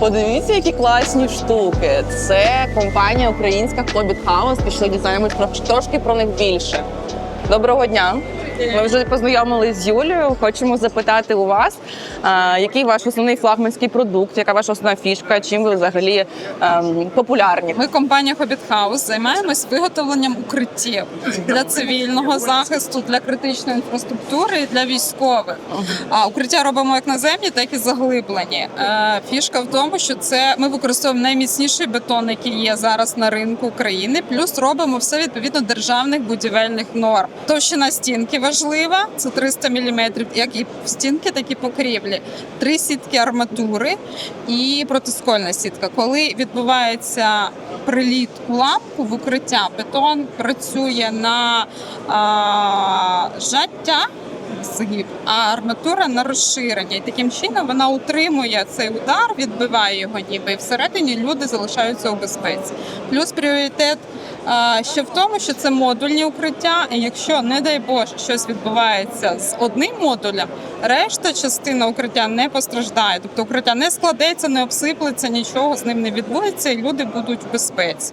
Подивіться, які класні штуки. Це компанія українська Хобіт Хаус. Пішли дізнаємось трошки про них більше. Доброго дня. Ми вже познайомились з Юлією. Хочемо запитати у вас, який ваш основний флагманський продукт, яка ваша основна фішка, чим ви взагалі ем, популярні? Ми компанія Hobbit House займаємось виготовленням укриттів для цивільного захисту, для критичної інфраструктури і для військових. А укриття робимо як наземні, так і заглиблені. Е, Фішка в тому, що це ми використовуємо найміцніший бетон, який є зараз на ринку України. Плюс робимо все відповідно державних будівельних норм. Товщина стінки важлива, це 300 мм, як і стінки, так і покрівлі. Три сітки арматури і протискольна сітка. Коли відбувається приліт лапку в укриття, бетон працює на а, жаття. Згиб, а арматура на розширення. І таким чином вона утримує цей удар, відбиває його ніби, і всередині люди залишаються у безпеці. Плюс пріоритет ще в тому, що це модульні укриття, і якщо, не дай Боже, щось відбувається з одним модулем, решта частина укриття не постраждає. Тобто укриття не складеться, не обсиплеться, нічого з ним не відбудеться, і люди будуть в безпеці.